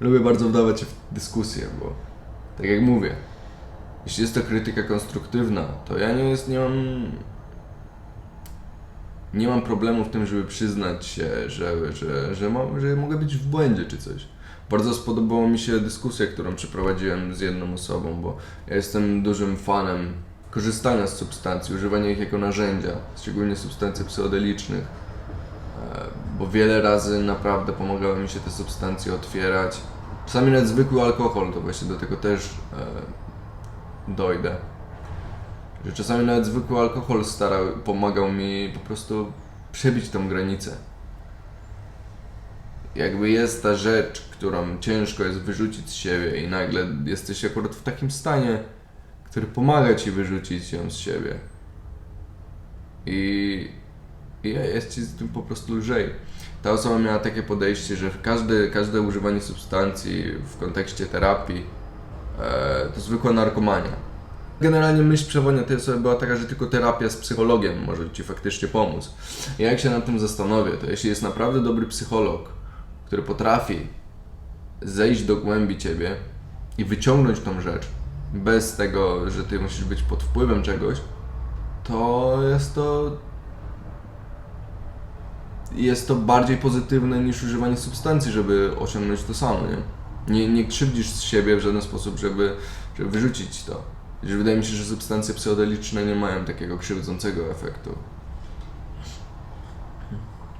Lubię bardzo wdawać się w dyskusję, bo tak jak mówię, jeśli jest to krytyka konstruktywna, to ja nie jest, nie mam nie mam problemu w tym, żeby przyznać się, że, że, że, mam, że mogę być w błędzie czy coś. Bardzo spodobała mi się dyskusja, którą przeprowadziłem z jedną osobą, bo ja jestem dużym fanem korzystania z substancji, używania ich jako narzędzia, szczególnie substancji psychodelicznych, e, bo wiele razy naprawdę pomagały mi się te substancje otwierać. Czasami nawet zwykły alkohol, to właśnie do tego też e, dojdę. Że czasami nawet zwykły alkohol starał, pomagał mi po prostu przebić tą granicę. Jakby jest ta rzecz, którą ciężko jest wyrzucić z siebie i nagle jesteś akurat w takim stanie, który pomaga ci wyrzucić ją z siebie. I, i jest ci z tym po prostu lżej. Ta osoba miała takie podejście, że każde, każde używanie substancji w kontekście terapii e, to zwykła narkomania. Generalnie myśl przewodnia tej osoby była taka, że tylko terapia z psychologiem może Ci faktycznie pomóc. I jak się nad tym zastanowię, to jeśli jest naprawdę dobry psycholog, który potrafi zejść do głębi Ciebie i wyciągnąć tą rzecz, bez tego, że Ty musisz być pod wpływem czegoś, to jest to jest to bardziej pozytywne niż używanie substancji, żeby osiągnąć to samo, nie? Nie, nie krzywdzisz z siebie w żaden sposób, żeby, żeby wyrzucić to. Wydaje mi się, że substancje psychodeliczne nie mają takiego krzywdzącego efektu.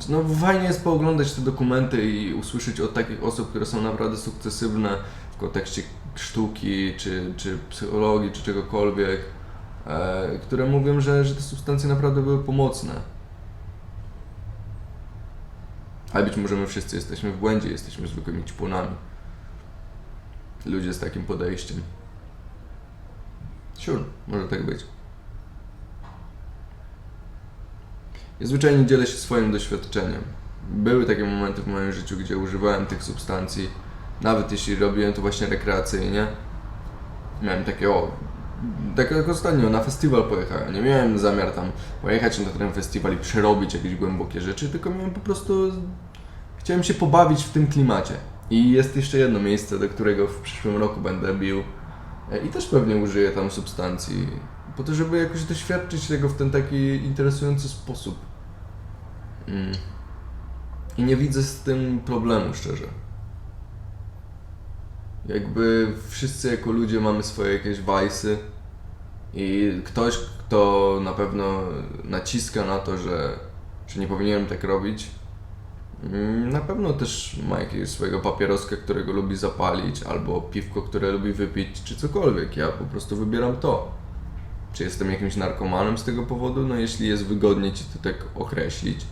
No fajnie jest pooglądać te dokumenty i usłyszeć od takich osób, które są naprawdę sukcesywne w kontekście sztuki, czy, czy psychologii, czy czegokolwiek, e, które mówią, że, że te substancje naprawdę były pomocne. Ale być może my wszyscy jesteśmy w błędzie, jesteśmy zwykłymi ćpunami. Ludzie z takim podejściem. Sure, może tak być. Ja zwyczajnie dzielę się swoim doświadczeniem. Były takie momenty w moim życiu, gdzie używałem tych substancji, nawet jeśli robiłem to właśnie rekreacyjnie. Miałem takie, o, tak jak ostatnio, na festiwal pojechałem. Nie miałem zamiar tam pojechać na ten festiwal i przerobić jakieś głębokie rzeczy, tylko miałem po prostu, chciałem się pobawić w tym klimacie. I jest jeszcze jedno miejsce, do którego w przyszłym roku będę bił E, I też pewnie użyję tam substancji, po to, żeby jakoś doświadczyć tego w ten taki interesujący sposób. Mm. I nie widzę z tym problemu, szczerze. Jakby wszyscy jako ludzie mamy swoje jakieś wajsy i ktoś, kto na pewno naciska na to, że, że nie powinienem tak robić, Mm, Na pewno też ma jakiegoś swojego papieroska, którego lubi zapalić, albo piwko, które lubi wypić, czy cokolwiek. Ja po prostu wybieram to. Czy jestem jakimś narkomanem z tego powodu? No jeśli jest wygodnie ci to tak określić.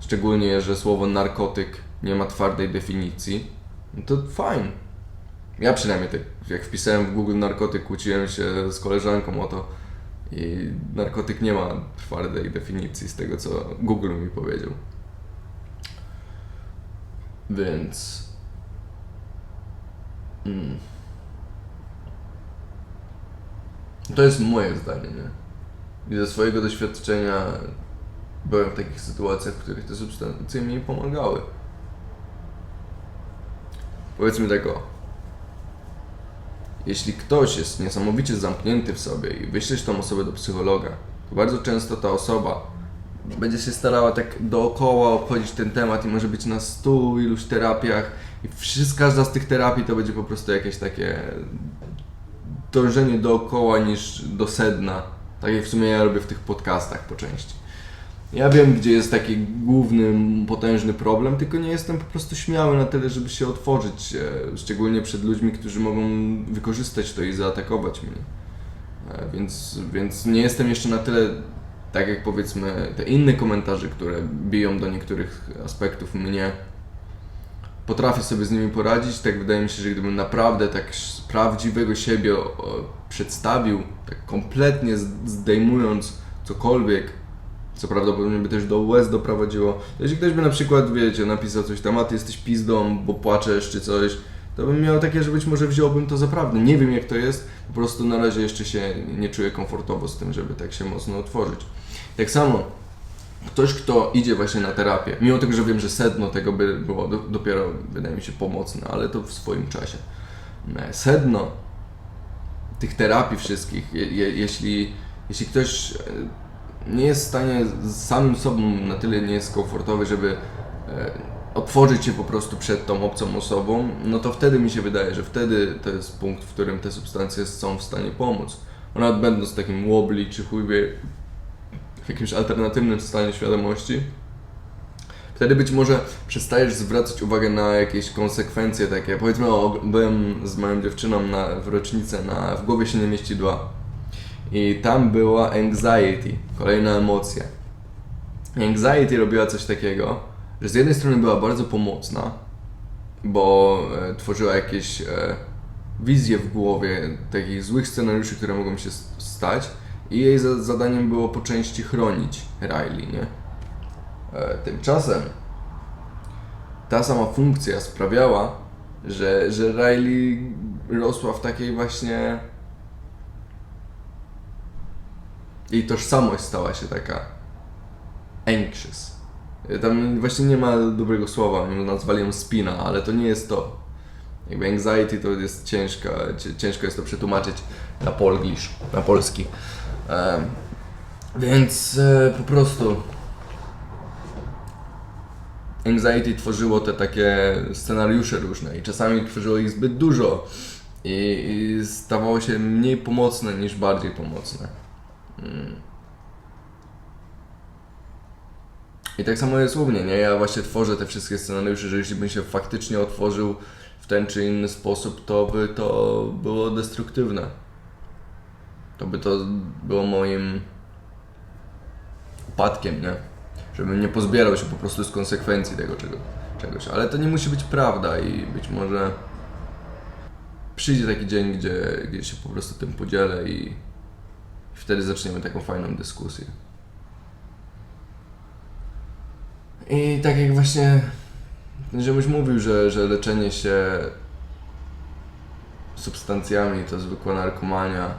Szczególnie, że słowo narkotyk nie ma twardej definicji, no to fajnie. Ja przynajmniej tak, jak wpisałem w Google narkotyk, kłóciłem się z koleżanką o to i narkotyk nie ma twardej definicji z tego, co Google mi powiedział. Więc. Mm. To jest moje zdanie, nie? I ze swojego doświadczenia byłem w takich sytuacjach, w których te substancje mi pomagały. Powiedzmy tak. Jeśli ktoś jest niesamowicie zamknięty w sobie i wyślesz tą osobę do psychologa, to bardzo często ta osoba będzie się starała tak dookoła obchodzić ten temat i może być na stu iluś terapiach i wszystko, każda z tych terapii to będzie po prostu jakieś takie dążenie dookoła niż do sedna. Tak jak w sumie ja robię w tych podcastach po części. Ja wiem, gdzie jest taki główny, potężny problem, tylko nie jestem po prostu śmiały na tyle, żeby się otworzyć, e, szczególnie przed ludźmi, którzy mogą wykorzystać to i zaatakować mnie. E, Więc, więc nie jestem jeszcze na tyle tak jak powiedzmy te inne komentarze, które biją do niektórych aspektów mnie, potrafię sobie z nimi poradzić. Tak wydaje mi się, że gdybym naprawdę tak prawdziwego siebie przedstawił, tak kompletnie zdejmując cokolwiek, co prawdopodobnie by też do łez doprowadziło. Jeśli ktoś by na przykład, wiecie, napisał coś tam, a ty jesteś pizdą, bo płaczesz czy coś, to bym miał takie, że być może wziąłbym to za prawdę. Nie wiem jak to jest, po prostu na razie jeszcze się nie czuję komfortowo z tym, żeby tak się mocno otworzyć. Tak samo, ktoś, kto idzie właśnie na terapię, mimo tego, że wiem, że sedno tego by było do, dopiero, wydaje mi się, pomocne, ale to w swoim czasie. E, Sedno tych terapii wszystkich, je, je, jeśli, jeśli ktoś e, nie jest w stanie z samym sobą na tyle nie jest komfortowy, żeby e, otworzyć się po prostu przed tą obcą osobą, no to wtedy mi się wydaje, że wtedy to jest punkt, w którym te substancje są w stanie pomóc. Nawet będąc takim wobbly czy chuj wie, w jakimś alternatywnym stanie świadomości, wtedy być może przestajesz zwracać uwagę na jakieś konsekwencje takie. Powiedzmy, o, byłem z moją dziewczyną na, w rocznicę na W głowie się nie mieści dwa. I tam była anxiety, kolejna emocja. Anxiety robiła coś takiego, że z jednej strony była bardzo pomocna, bo e, tworzyła jakieś e, wizje w głowie takich złych scenariuszy, które mogą się stać i jej za, zadaniem było po części chronić Riley, nie? E, tymczasem ta sama funkcja sprawiała, że, że Riley rosła w takiej właśnie jej tożsamość stała się taka anxious. Tam właśnie nie ma dobrego słowa, nazwali ją spina, ale to nie jest to. Jakby anxiety to jest ciężka, ciężko jest to przetłumaczyć na polglish, na polski. Em, więc e, po prostu anxiety tworzyło te takie scenariusze różne i czasami tworzyło ich zbyt dużo i, i stawało się mniej pomocne niż bardziej pomocne. Mm. I tak samo jest u mnie, nie? Ja właśnie tworzę te wszystkie scenariusze, że jeśli bym się faktycznie otworzył w ten czy inny sposób, to by to było destruktywne. To by to było moim upadkiem, nie? Żebym nie pozbierał się po prostu z konsekwencji tego czego, czegoś. Ale to nie musi być prawda i być może przyjdzie taki dzień, gdzie, gdzie się po prostu tym podzielę i wtedy zaczniemy taką fajną dyskusję. I tak jak właśnie ziomuś mówił, że, że leczenie się substancjami to zwykła narkomania.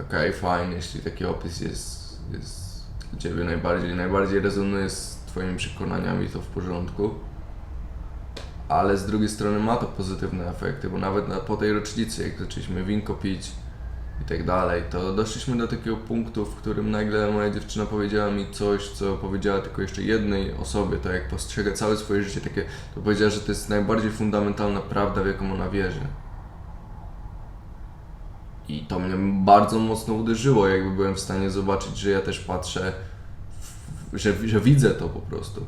Okej, fajnie, jeśli taki opis jest, jest dla Ciebie najbardziej, najbardziej rezonuje z Twoimi przekonaniami, to w porządku. Ale z drugiej strony ma to pozytywne efekty, bo nawet na, po tej rocznicy, jak zaczęliśmy winko pić i tak dalej, to doszliśmy do takiego punktu, w którym nagle moja dziewczyna powiedziała mi coś, co powiedziała tylko jeszcze jednej osobie, to jak postrzega całe swoje życie, takie, to powiedziała, że to jest najbardziej fundamentalna prawda, w jaką ona wierzy. I to mnie bardzo mocno uderzyło, jakby byłem w stanie zobaczyć, że ja też patrzę, w, że, że widzę to po prostu.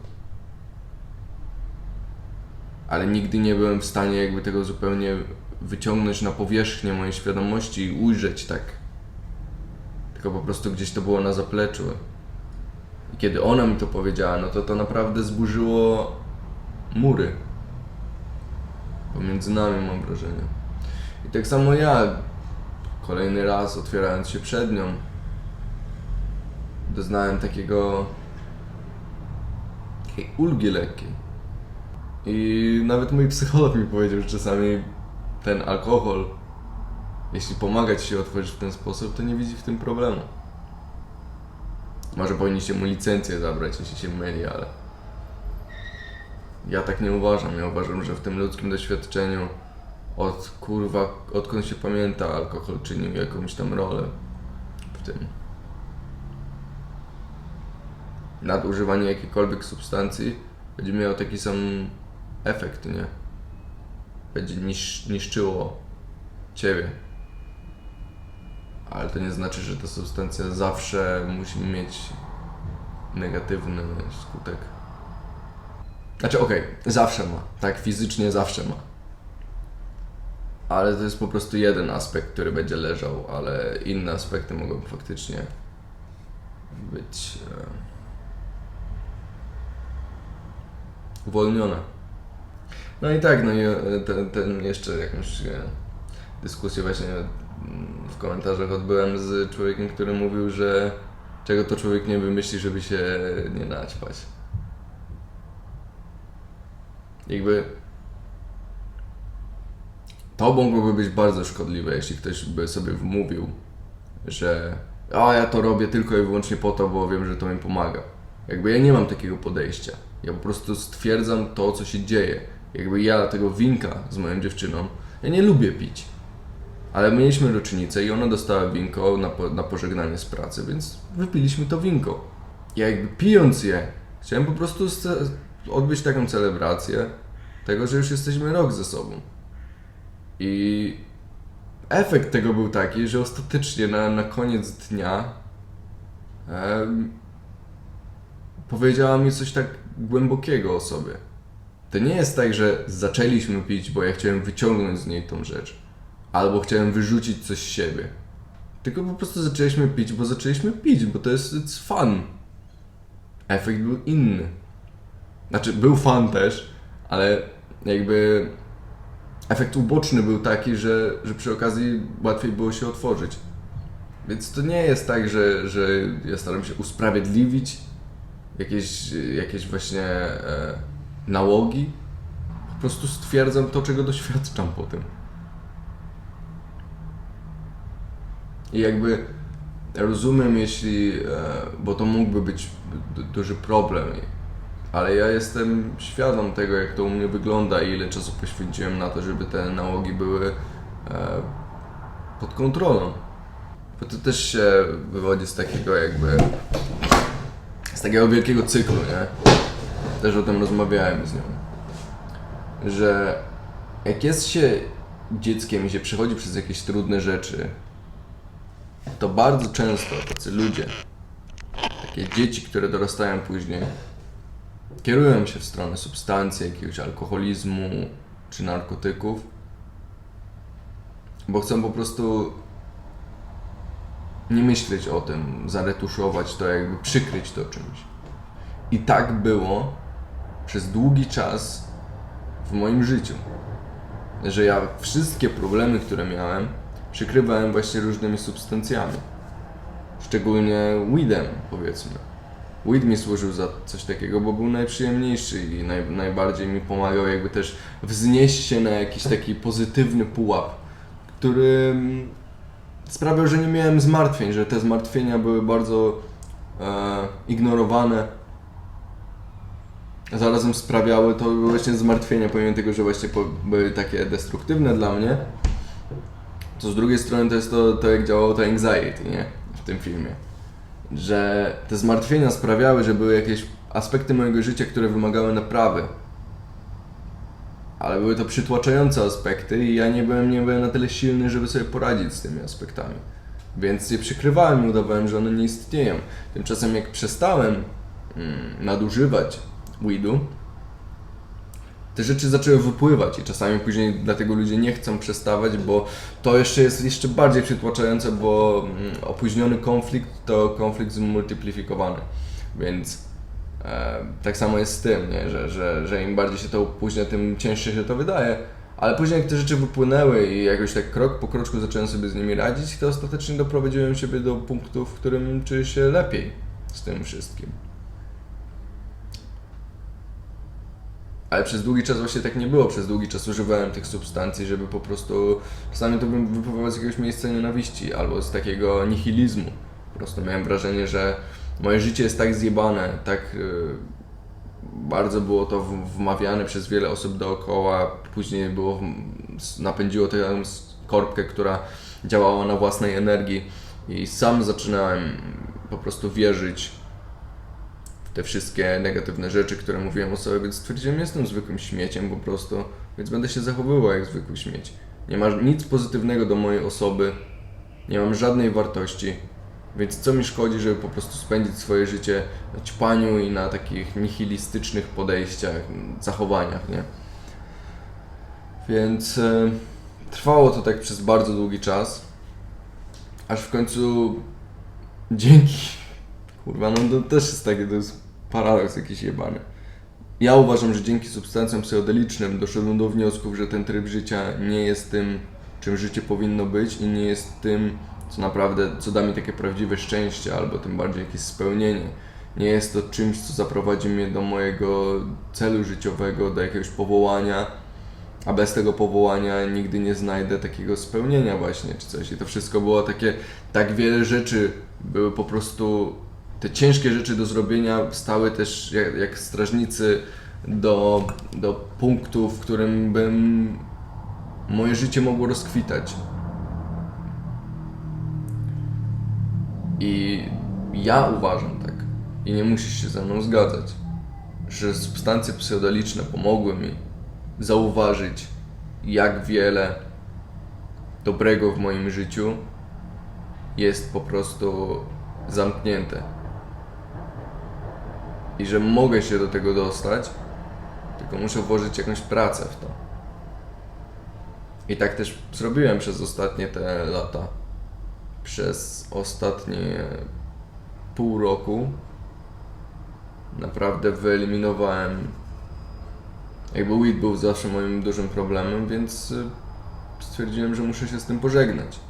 Ale nigdy nie byłem w stanie jakby tego zupełnie wyciągnąć na powierzchnię mojej świadomości i ujrzeć tak. Tylko po prostu gdzieś to było na zapleczu. I kiedy ona mi to powiedziała, no to to naprawdę zburzyło mury. Pomiędzy nami mam wrażenie. I tak samo ja, kolejny raz otwierając się przed nią, doznałem takiego takiej ulgi lekkiej. I nawet mój psycholog mi powiedział, że czasami ten alkohol, jeśli pomaga ci się otworzyć w ten sposób, to nie widzi w tym problemu. Może powinniście mu licencję zabrać, jeśli się myli, ale ja tak nie uważam. Ja uważam, że w tym ludzkim doświadczeniu od kurwa, odkąd się pamięta, alkohol czynił jakąś tam rolę w tym. Nadużywanie jakiejkolwiek substancji będzie miało taki sam efekt, nie? Będzie nisz, niszczyło ciebie. Ale to nie znaczy, że ta substancja zawsze musi mieć negatywny skutek. Znaczy, okej, zawsze ma. Tak, fizycznie zawsze ma. Ale to jest po prostu jeden aspekt, który będzie leżał, ale inne aspekty mogą faktycznie być e, uwolnione. No i tak, no i e, ten, ten jeszcze jakąś e, dyskusję właśnie mm, w komentarzach odbyłem z człowiekiem, który mówił, że czego to człowiek nie wymyśli, żeby się nie naćpać. Jakby to mogłoby być bardzo szkodliwe, jeśli ktoś by sobie wmówił, że a ja to robię tylko i wyłącznie po to, bo wiem, że to mi pomaga. Jakby ja nie mam takiego podejścia. Ja po prostu stwierdzam to, co się dzieje. Jakby ja tego winka z moją dziewczyną, ja nie lubię pić. Ale mieliśmy rocznicę i ona dostała winko na, po, na pożegnanie z pracy, więc wypiliśmy to winko. Ja jakby pijąc je, chciałem po prostu odbyć taką celebrację tego, że już jesteśmy rok ze sobą. I efekt tego był taki, że ostatecznie na, na koniec dnia em, powiedziała mi coś tak głębokiego o sobie. To nie jest tak, że zaczęliśmy pić, bo ja chciałem wyciągnąć z niej tą rzecz, albo chciałem wyrzucić coś z siebie. Tylko po prostu zaczęliśmy pić, bo zaczęliśmy pić, bo to jest it's fun. Efekt był inny. Znaczy, był fun też, ale jakby efekt uboczny był taki, że, że przy okazji łatwiej było się otworzyć. Więc to nie jest tak, że, że ja staram się usprawiedliwić jakieś, jakieś właśnie e, nałogi. Po prostu stwierdzam to, czego doświadczam po tym. I jakby rozumiem, jeśli, e, bo to mógłby być du- duży problem, ale ja jestem świadom tego, jak to u mnie wygląda i ile czasu poświęciłem na to, żeby te nałogi były e, pod kontrolą. Bo to też się wywodzi z takiego jakby, z takiego wielkiego cyklu, nie? Też o tym rozmawiałem z nią. Że jak jest się dzieckiem i się przechodzi przez jakieś trudne rzeczy, to bardzo często tacy ludzie, takie dzieci, które dorastają później, kierują się w stronę substancji, jakiegoś alkoholizmu czy narkotyków, bo chcą po prostu nie myśleć o tym, zaretuszować to, jakby przykryć to czymś. I tak było przez długi czas w moim życiu. Że ja wszystkie problemy, które miałem, przykrywałem właśnie różnymi substancjami. Szczególnie weedem, powiedzmy. Weed mi służył za coś takiego, bo był najprzyjemniejszy i naj, najbardziej mi pomagał jakby też wznieść się na jakiś taki pozytywny pułap, który mm, sprawiał, że nie miałem zmartwień, że te zmartwienia były bardzo e, ignorowane. Zarazem sprawiały to właśnie zmartwienia, pomimo tego, że właśnie były takie destruktywne dla mnie, to z drugiej strony to jest to, to jak działało to anxiety, nie? W tym filmie. Że te zmartwienia sprawiały, że były jakieś aspekty mojego życia, które wymagały naprawy. Ale były to przytłaczające aspekty i ja nie byłem, nie byłem na tyle silny, żeby sobie poradzić z tymi aspektami. Więc je przykrywałem i udawałem, że one nie istnieją. Tymczasem jak przestałem mm, nadużywać weedu, te rzeczy zaczęły wypływać i czasami później dlatego ludzie nie chcą przestawać, bo to jeszcze jest jeszcze bardziej przytłaczające, bo mm, opóźniony konflikt to konflikt zmultiplikowany. Więc e, tak samo jest z tym, nie? Że, że, że im bardziej się to opóźnia, tym cięższe się to wydaje. Ale później jak te rzeczy wypłynęły i jakoś tak krok po kroczku zacząłem sobie z nimi radzić, to ostatecznie doprowadziłem siebie do punktu, w którym czuję się lepiej z tym wszystkim. Ale przez długi czas właśnie tak nie było. Przez długi czas używałem tych substancji, żeby po prostu czasami to bym wypływało z jakiegoś miejsca nienawiści albo z takiego nihilizmu. Po prostu miałem wrażenie, że moje życie jest tak zjebane, tak yy, bardzo było to wmawiane przez wiele osób dookoła. Później było napędziło tę korbkę, która działała na własnej energii i sam zaczynałem po prostu wierzyć te wszystkie negatywne rzeczy, które mówiłem o sobie, więc stwierdziłem, jestem zwykłym śmieciem po prostu, więc będę się zachowywał jak zwykły śmieć. Nie ma nic pozytywnego do mojej osoby, nie mam żadnej wartości, więc co mi szkodzi, żeby po prostu spędzić swoje życie na ćpaniu i na takich nihilistycznych podejściach, zachowaniach, nie? Więc e, trwało to tak przez bardzo długi czas, aż w końcu dzięki Kurwa, no to też jest taki, to jest paradoks jakiś jebany. Ja uważam, że dzięki substancjom psychodelicznym doszedłem do wniosków, że ten tryb życia nie jest tym, czym życie powinno być i nie jest tym, co naprawdę, co da mi takie prawdziwe szczęście, albo tym bardziej jakieś spełnienie. Nie jest to czymś, co zaprowadzi mnie do mojego celu życiowego, do jakiegoś powołania, a bez tego powołania nigdy nie znajdę takiego spełnienia właśnie, czy coś. I to wszystko było takie, tak wiele rzeczy były po prostu te ciężkie rzeczy do zrobienia stały też jak, jak strażnicy do, do punktu, w którym bym moje życie mogło rozkwitać. I ja uważam tak, i nie musisz się ze mną zgadzać, że substancje psychodeliczne pomogły mi zauważyć, jak wiele dobrego w moim życiu jest po prostu zamknięte. I że mogę się do tego dostać, tylko muszę włożyć jakąś pracę w to. I tak też zrobiłem przez ostatnie te lata. Przez ostatnie pół roku naprawdę wyeliminowałem. Jakby weed był zawsze moim dużym problemem, więc y, stwierdziłem, że muszę się z tym pożegnać.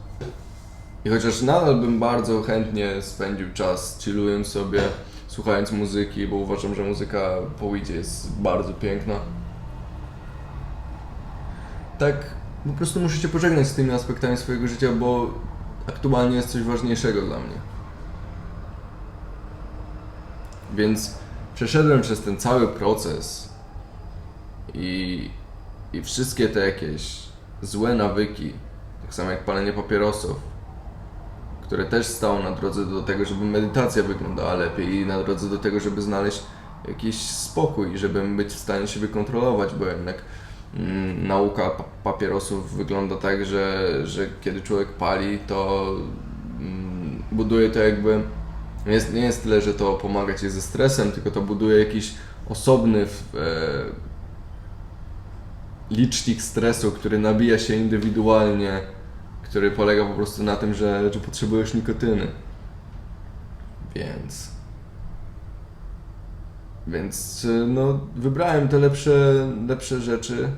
I chociaż nadal bym bardzo chętnie spędził czas chillując sobie, słuchając muzyki, bo uważam, że muzyka po weedzie jest bardzo piękna. Tak, po prostu muszę się pożegnać z tymi aspektami swojego życia, bo aktualnie jest coś ważniejszego dla mnie. Więc przeszedłem przez ten cały proces i, i wszystkie te jakieś złe nawyki, tak samo jak palenie papierosów, które też stało na drodze do tego, żeby medytacja wyglądała lepiej i na drodze do tego, żeby znaleźć jakiś spokój, żebym być w stanie siebie kontrolować, bo jednak mm, nauka pa- papierosów wygląda tak, że, że kiedy człowiek pali, to mm, buduje to jakby nie jest, nie jest tyle, że to pomaga ci ze stresem, tylko to buduje jakiś osobny e, licznik stresu, który nabija się indywidualnie, który polega po prostu na tym, że, że potrzebujesz nikotyny. Więc. Więc y, no, wybrałem te lepsze, lepsze rzeczy,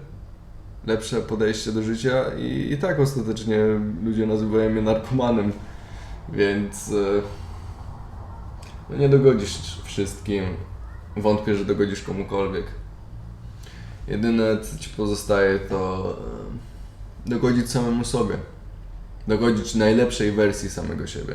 lepsze podejście do życia i, i tak ostatecznie ludzie nazywają mnie narkomanem. Więc y, no nie dogodzisz wszystkim. Wątpię, że dogodzisz komukolwiek. Jedyne co ci pozostaje to y, dogodzić samemu sobie. Dogodzić najlepszej wersji samego siebie.